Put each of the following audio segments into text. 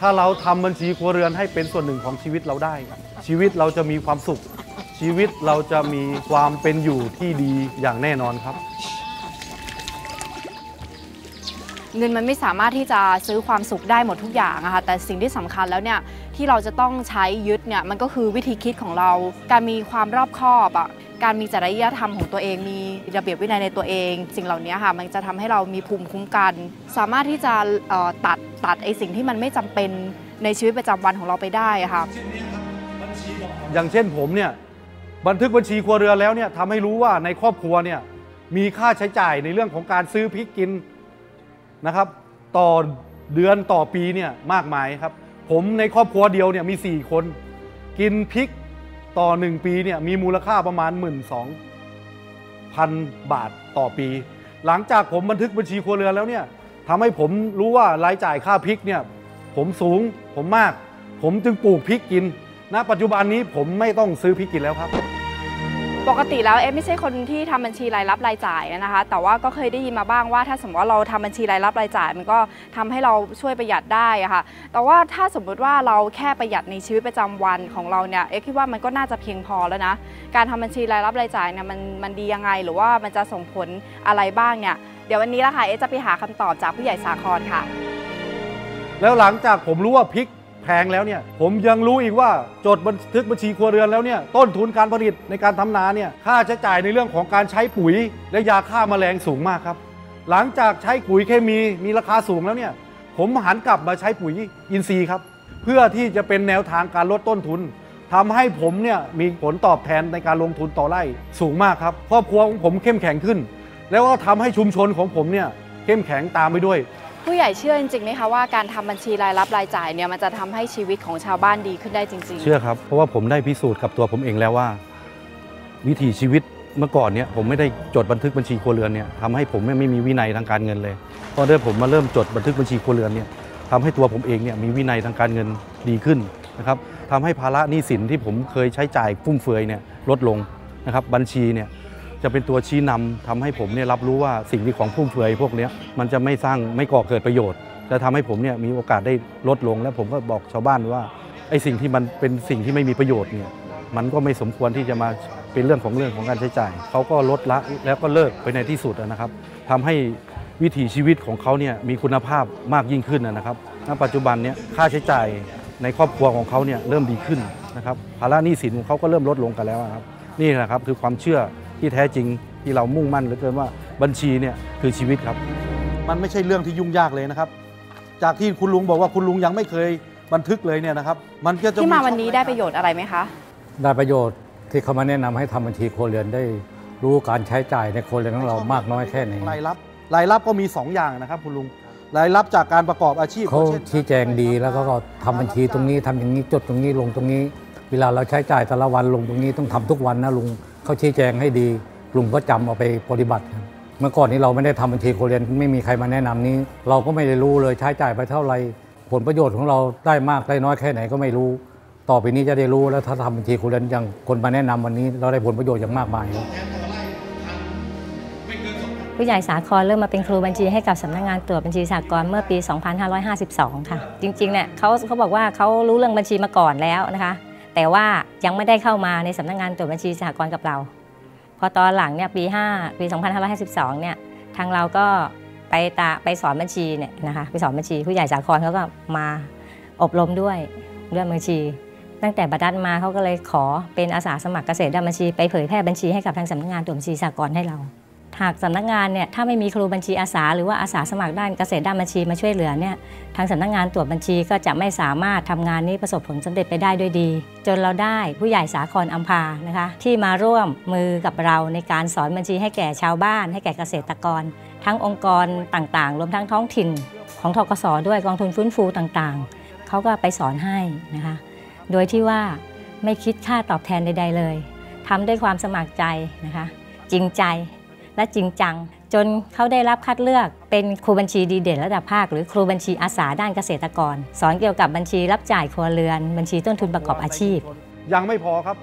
ถ้าเราทำบัญชีครัวเรือนให้เป็นส่วนหนึ่งของชีวิตเราได้ ชีวิตเราจะมีความสุข ชีวิตเราจะมีความเป็นอยู่ที่ดีอย่างแน่นอนครับ เงินมันไม่สามารถที่จะซื้อความสุขได้หมดทุกอย่างอะค่ะแต่สิ่งที่สำคัญแล้วเนี่ยที่เราจะต้องใช้ยึดเนี่ยมันก็คือวิธีคิดของเราการมีความรอบคอบอะ การมีจริยธรรมของตัวเอง มีระเบียบวินัยในตัวเอง สิ่งเหล่านี้ค่ะมันจะทำให้เรามีภูมิคุ้มกัน สามารถที่จะตัดตัดไอสิ่งที่มันไม่จำเป็นในชีวิตประจำวันของเราไปได้ค่ะอย่างเช่นผมเนี่ยบันทึกบัญชีครัวเรือนแล้วเนี่ยทำให้รู้ว่าในครอบครัวเนี่ยมีค่าใช้จ่ายในเรื่องของการซื้อพริกกินนะครับ ต่อเดือนต่อปีเนี่ยมากมายครับ ผมในครอบครัวเดียวเนี่ยมี 4 คน กินพริก ต่อ 1 ปีเนี่ยมีมูลค่าประมาณ 1 2 0 0 0 บาทต่อปี หลังจากผมบันทึกบัญชีครัวเรือนแล้วเนี่ยทำให้ผมรู้ว่ารายจ่ายค่าพริกเนี่ยผมสูงผมมาก ผมจึงปลูกพริกกินณปัจจุบันนี้ผมไม่ต้องซื้อพริกกินแล้วครับ ปกติแล้วเอ๊ไม่ใช่คนที่ทำบัญชีรายรับรายจ่ายนะคะ แต่ว่าก็เคยได้ยินมาบ้างว่า ถ้าสมมติว่าเราทำบัญชีรายรับรายจ่าย มันก็ทำให้เราช่วยประหยัดได้อะค่ะ แต่ว่าถ้าสมมุติว่าเราแค่ประหยัดในชีวิตประจำวันของเราเนี่ยเอ๊คิดว่ามันก็น่าจะเพียงพอแล้วนะการทำบัญชีรายรับรายจ่ายเนี่ยมันมันดียังไง หรือว่ามันจะส่งผลอะไรบ้างเนี่ยเดี๋ยววันนี้ละค่ะเอ๊จะไปหาคำตอบจากผู้ใหญ่สาครค่ะ แล้วหลังจากผมรู้ว่าพริก พงแล้วเนี่ยผมยังรู้อีกว่าจดบันทึกบัญชีครัวเรือนแล้วเนี่ยต้นทุนการผลิตในการทำนาเนี่ยค่าใช้จ่ายในเรื่องของการใช้ปุ๋ย และยาฆ่าแมลงสูงมากครับ หลังจากใช้ปุ๋ยเคมีมีราคาสูงแล้วเนี่ยผมหันกลับมาใช้ปุ๋ยอินทรีย์ครับ เพื่อที่จะเป็นแนวทางการลดต้นทุนทำให้ผมเนี่ยมีผลตอบแทนในการลงทุนต่อไร่สูงมากครับครอบครัวของผมเข้มแข็งขึ้น แล้วก็ทำให้ชุมชนของผมเนี่ยเข้มแข็งตามไปด้วย ผู้ใหญ่เชื่อจริงๆไหมคะว่าการทำบัญชีรายรับรายจ่ายเนี่ยมันจะทำให้ชีวิตของชาวบ้านดีขึ้นได้จริง ๆ เชื่อครับ เพราะว่าผมได้พิสูจน์กับตัวผมเองแล้วว่า วิถีชีวิตเมื่อก่อนเนี่ยผมไม่ได้จดบันทึกบัญชีครัวเรือนเนี่ยทำให้ผมไม่ไม่มีวินัยทางการเงินเลยพอเริ่ผมมาเริ่มจดบันทึกบัญชีครัวเรือนเนี่ยทำให้ตัวผมเองเนี่ยมีวินัยทางการเงินดีขึ้นนะครับทำให้ภาระหนี้สินที่ผมเคยใช้จ่ายฟุ่มเฟือยเนี่ยลดลงนะครับบัญชีเนี่ย จะเป็นตัวชี้นำทำให้ผมเนี่ยรับรู้ว่าสิ่งที่ของฟุ่มเฟือยพวกนี้มันจะไม่สร้างไม่ก่อเกิดประโยชน์จะทำให้ผมเนี่ยมีโอกาสได้ลดลง และผมก็บอกชาวบ้านว่าไอ้สิ่งที่มันเป็นสิ่งที่ไม่มีประโยชน์เนี่ยมันก็ไม่สมควรที่จะมาเป็นเรื่องของเรื่องของการใช้จ่ายเขาก็ลดละแล้วก็เลิกไปในที่สุดนะครับทำให้วิถีชีวิตของเขาเนี่ยมีคุณภาพมากยิ่งขึ้นนะครับณปัจจุบันเนี่ยค่าใช้จ่ายในครอบครัวของเขาเนี่ยเริ่มดีขึ้นนะครับภาระหนี้สินของเขาก็เริ่มลดลงกันแล้วครับนี่แหละครับคือความเชื่อ ที่แท้จริงที่เรามุ่งมั่นเหลือเกินว่าบัญชีเนี่ยคือชีวิตครับ มันไม่ใช่เรื่องที่ยุ่งยากเลยนะครับ จากที่คุณลุงบอกว่าคุณลุงยังไม่เคยบันทึกเลยเนี่ยนะครับ มันก็จะที่มาวันนี้ได้ประโยชน์อะไรไหมคะ ได้ประโยชน์ที่เขามาแนะนำให้ทำบัญชีครัวเรือนได้รู้การใช้จ่ายในครัวเรือนของเรามากน้อยแค่ไหนรายรับ รายรับก็มี 2 อย่างนะครับคุณลุงรายรับจากการประกอบอาชีพเขาช่นชี้แจงดีแล้วก็ทำบัญชีตรงนี้ทำอย่างนี้จดตรงนี้ลงตรงนี้ เวลาเราใช้จ่ายแต่ละวันลงตรงนี้ต้องทำทุกวันนะลุง เขาชี้แจงให้ดีลุงก็จำเอาไปปฏิบัติครับเมื่อก่อนนี้เราไม่ได้ทำบัญชีโครเรือนไม่มีใครมาแนะนำนี้ เราก็ไม่ได้รู้เลยใช้จ่ายไปเท่าไหร่ผลประโยชน์ของเราได้มากได้น้อยแค่ไหนก็ไม่รู้ ต่อไปนี้จะได้รู้แล้วถ้าทำบัญชีโครเรือนอย่างคนมาแนะนำวันนี้ เราได้ผลประโยชน์อย่างมากมายผู้ใหญ่สาครเริ่มมาเป็นครูบัญชีให้กับสำนักงานตรวจบัญชีสากลเมื่อปี 2552 ค่ะ จริงๆเนี่ยเขาเขาบอกว่าเขารู้เรื่องบัญชีมาก่อนแล้วนะคะ แต่ว่ายังไม่ได้เข้ามาในสำนักงานตรวจบัญชีสากลกับเรา พอตอนหลังเนี่ยปี 5 ปี 2552 เนี่ยทางเราก็ไปตาไปสอนบัญชีเนี่ยนะคะไปสอนบัญชีผู้ใหญ่สาครเขาก็มาอบรมด้วยเรื่องบัญชี ตั้งแต่บัดนั้นมาเขาก็เลยขอเป็นอาสาสมัครเกษตรด้านบัญชี ไปเผยแพร่บัญชีให้กับทางสำนักงานตรวจบัญชีสากลให้เรา หากสำนักงานเนี่ยถ้าไม่มีครูบัญชีอาสา หรือว่าอาสาสมัครด้านเกษตรด้านบัญชีมาช่วยเหลือเนี่ยทางสำนักงานตรวจบัญชีก็จะไม่สามารถทำงานนี้ประสบผลสำเร็จไปได้ด้วยดี จนเราได้ผู้ใหญ่สาครอัมพานะคะที่มาร่วมมือกับเราในการสอนบัญชีให้แก่ชาวบ้าน ให้แก่เกษตรกร ทั้งองค์กรต่างๆ รวมทั้งท้องถิ่น ของทกสด้วยกองทุนฟื้นฟูต่างๆเขาก็ไปสอนให้นะคะโดยที่ว่าไม่คิดค่าตอบแทนใด ๆ เลยทำด้วยความสมัครใจนะคะ จริงใจ และจริงจัง จนเขาได้รับคัดเลือกเป็นครูบัญชีดีเด่นระดับภาค หรือครูบัญชีอาสาด้านเกษตรกร สอนเกี่ยวกับบัญชีรับจ่ายครัวเรือน บัญชีต้นทุนประกอบอาชีพ ยังไม่พอครับ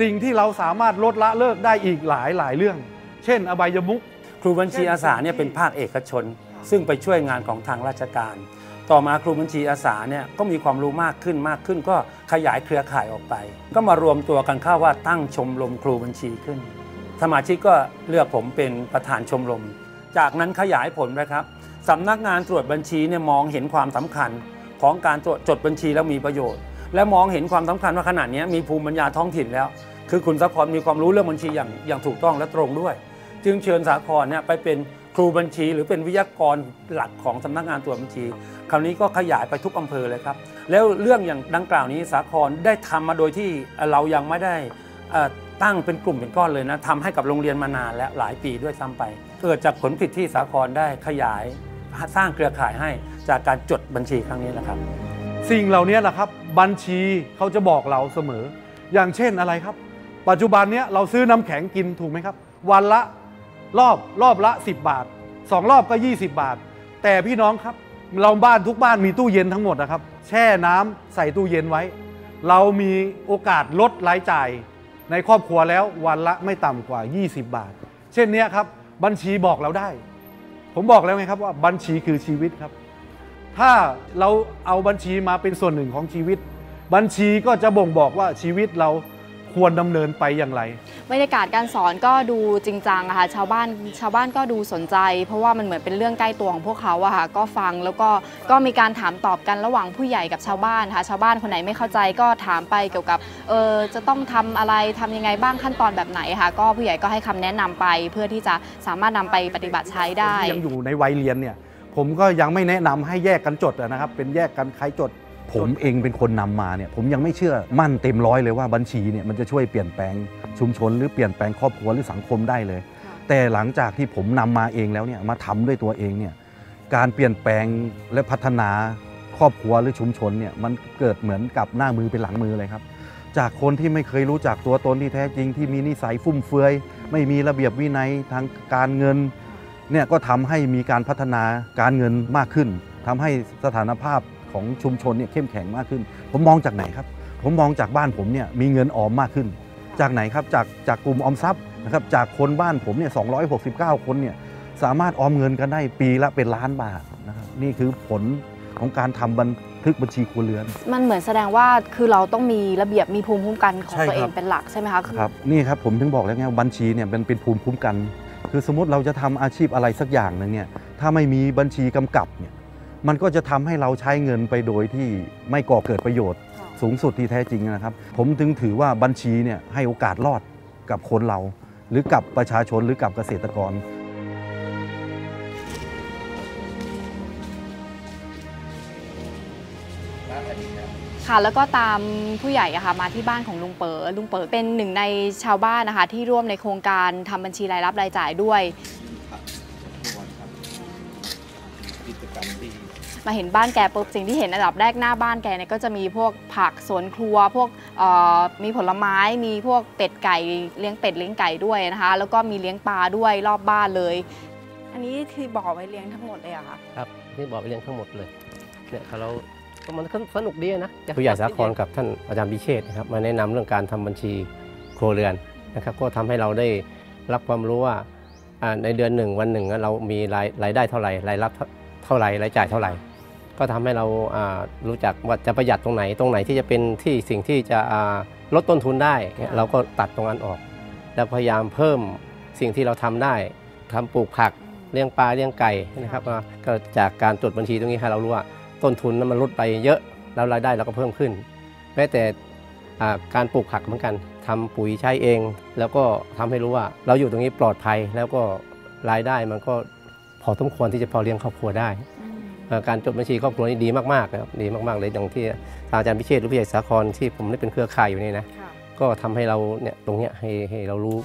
สิ่งที่เราสามารถลดละเลิกได้อีกหลายหลายเรื่อง เช่น อบายมุขครูบัญชีอาสาเนี่ยเป็นภาคเอกชน ซึ่งไปช่วยงานของทางราชการตต่อมาครูบัญชีอาสาเนี่ยก็มีความรู้มากขึ้นมากขึ้น ก็ขยายเครือข่ายออกไป ก็มารวมตัวกันเข้าว่าตั้งชมรมครูบัญชีขึ้น สมาชิกก็เลือกผมเป็นประธานชมรม จากนั้นขยายผลนะครับสำนักงานตรวจบัญชีเนี่ยมองเห็นความสำคัญของการตรวจจดบัญชีแล้วมีประโยชน์ และมองเห็นความสำคัญว่าขนาดนี้มีภูมิปัญญาท้องถิ่นแล้ว คือคุณสาครมีความรู้เรื่องบัญชีอย่างอย่างถูกต้องและตรงด้วย จึงเชิญสาครเนี่ยไปเป็นครูบัญชีหรือเป็นวิทยากรหลักของสำนักงานตรวจบัญชี คราวนี้ก็ขยายไปทุกอำเภอเลยครับ แล้วเรื่องอย่างดังกล่าวนี้สาครได้ทำมาโดยที่เรายังไม่ได้อ่อ ตั้งเป็นกลุ่มเป็นก้อนเลยนะทำให้กับโรงเรียนมานานและหลายปีด้วยซ้ำไปเกิดจากผลผิดที่สาครได้ขยายสร้างเครือข่ายให้จากการจดบัญชีครั้งนี้นะครับ สิ่งเหล่านี้แหละครับ บัญชีเขาจะบอกเราเสมอ อย่างเช่นอะไรครับ ปัจจุบันเนี้ยเราซื้อน้ำแข็งกินถูกไหมครับ วันละรอบรอบละ 10 บาทสองรอบก็ 20 บาท แต่พี่น้องครับ เราบ้านทุกบ้านมีตู้เย็นทั้งหมดนะครับ แช่น้ำใส่ตู้เย็นไว้ เรามีโอกาสลดรายจ่าย ในครอบครัวแล้ววันละไม่ต่ำกว่า 20 บาท เช่นนี้ครับบัญชีบอกเราได้ ผมบอกแล้วไงครับว่าบัญชีคือชีวิตครับ ถ้าเราเอาบัญชีมาเป็นส่วนหนึ่งของชีวิต บัญชีก็จะบ่งบอกว่าชีวิตเรา ควรดำเนินไปอย่างไรบรรยากาศการสอนก็ดูจริงจังอะค่ะชาวบ้านชาวบ้านก็ดูสนใจ เพราะว่ามันเหมือนเป็นเรื่องใกล้ตัวของพวกเขาอะค่ะก็ฟังแล้วก็ก็มีการถามตอบกันระหว่างผู้ใหญ่กับชาวบ้านค่ะชาวบ้านคนไหนไม่เข้าใจก็ถามไปเกี่ยวกับเออจะต้องทำอะไรทำยังไงบ้างขั้นตอนแบบไหนค่ะก็ผู้ใหญ่ก็ให้คำแนะนำไป เพื่อที่จะสามารถนำไปปฏิบัติใช้ได้ที่ยังอยู่ในวัยเรียนเนี่ยผมก็ยังไม่แนะนำให้แยกกันจดอะนะครับ เป็นแยกกันใครจด ผมเองเป็นคนนำมาเนี่ยผมยังไม่เชื่อมั่นเต็มร้อยเลยว่าบัญชีเนี่ยมันจะช่วยเปลี่ยนแปลงชุมชน หรือเปลี่ยนแปลงครอบครัวหรือสังคมได้เลย แต่หลังจากที่ผมนำมาเองแล้วเนี่ยมาทำด้วยตัวเองเนี่ยการเปลี่ยนแปลงและพัฒนาครอบครัวหรือชุมชนเนี่ยมันเกิดเหมือนกับหน้ามือเป็นหลังมือเลยครับ จากคนที่ไม่เคยรู้จักตัวตนที่แท้จริงที่มีนิสัยฟุ่มเฟือย ไม่มีระเบียบวินัยทางการเงินเนี่ยก็ทำให้มีการพัฒนาการเงินมากขึ้นทำให้สถานภาพ ของชุมชนเนี่ยเข้มแข็งมากขึ้น ผมมองจากไหนครับ ผมมองจากบ้านผมเนี่ยมีเงินออมมากขึ้น จากไหนครับจากจากกลุ่มออมทรัพย์นะครับจากคนบ้านผมเนี่ย269 คนเนี่ยสามารถออมเงินกันได้ปีละเป็นล้านบาทนะครับนี่คือผลของการทำบันทึกบัญชีครัวเรือน มันเหมือนแสดงว่าคือเราต้องมีระเบียบมีภูมิคุ้มกันของใช่ตัวเอครังบเป็นหลักใช่ไหมคะครับนี่ครับผมถึงบอกแล้วไงว่าบัญชีเนี่ยมันเป็นภูมิคุ้มกัน คือสมมติเราจะทำอาชีพอะไรสักอย่างหนึ่งเนี่ยถ้าไม่มีบัญชีกำกับเนี่ย มันก็จะทำให้เราใช้เงินไปโดยที่ไม่ก่อเกิดประโยชน์ สูงสุดที่แท้จริงนะครับ ผมถึงถือว่าบัญชีเนี่ยให้โอกาสรอดกับคนเรา หรือกับประชาชนหรือกับเกษตรกรค่ะแล้วก็ตามผู้ใหญ่อะค่ะมาที่บ้านของลุงเป๋อลุงเป๋อเป็นหนึ่งในชาวบ้านนะคะที่ร่วมในโครงการทำบัญชีรายรับรายจ่ายด้วย มาเห็นบ้านแกปุ๊บสิ่งที่เห็นอันดับแรกหน้าบ้านแกเนี่ยก็จะมีพวกผักสวนครัว พวกมีผลไม้มีพวกเป็ดไก่เลี้ยงเป็ดเลี้ยงไก่ด้วยนะคะ แล้วก็มีเลี้ยงปลาด้วยรอบบ้านเลย อันนี้คือบ่อไว้เลี้ยงทั้งหมดเลยอะค่ะครับนี่บ่อกไปเรียนทั้งหมดเลยเนี่ยเราก็มันสนุกดีนะผู้ใหญ่สาครกับท่านอาจารย์พิเชษนะครับมาแนะนำเรื่องการทำบัญชีครัวเรือนนะครับก็ทำให้เราได้รับความรู้ว่าอ่าในเดือนหนึ่งวันหนึ่งเรามีรายรายได้เท่าไหร่รายรับเท่าไหร่รายจ่ายเท่าไหร่ ก็ทำให้เราอ่ารู้จักว่าจะประหยัดตรงไหนตรงไหนที่จะเป็นที่สิ่งที่จะอ่าลดต้นทุนได้เนี่ยเราก็ตัดตรงนั้นออก แล้วพยายามเพิ่มสิ่งที่เราทำได้ทำปลูกผักเลี้ยงปลาเลี้ยงไก่นะครับก็ก็จากการจดบัญชีตรงนี้ให้เรารู้ว่าต้นทุนนั้นมันลดไปเยอะแล้วรายได้เราก็เพิ่มขึ้น แม้แต่อ่าการปลูกผักเหมือนกันทำปุ๋ยใช้เอง แล้วก็ทำให้รู้ว่า เราอยู่ตรงนี้ปลอดภัยแล้วก็รายได้มันก็พอสมควรที่จะพอเลี้ยงครอบครัวได้เอ่อ การจดบัญชีครอบครัวนี่ดีมากๆนะครับดีมากๆเลยอย่างที่ทางอาจารย์พิเชษฐ์หรือผู้ใหญ่สาครที่ผมได้เป็นเครือข่ายอยู่นี่นะก็ทำให้เราเนี่ยตรงเนี้ยให้ให้เรารู้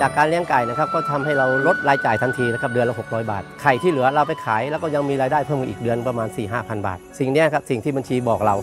จากการเลี้ยงไก่นะครับก็ทำให้เราลดรายจ่ายทันทีนะครับเดือนละ 600 บาท ไข่ที่เหลือเราไปขาย แล้วก็ยังมีรายได้เพิ่มอีกเดือนประมาณ 4 5 0 0 0 บาท สิ่งเนี้ยครับสิ่งที่บัญชีบอกเรา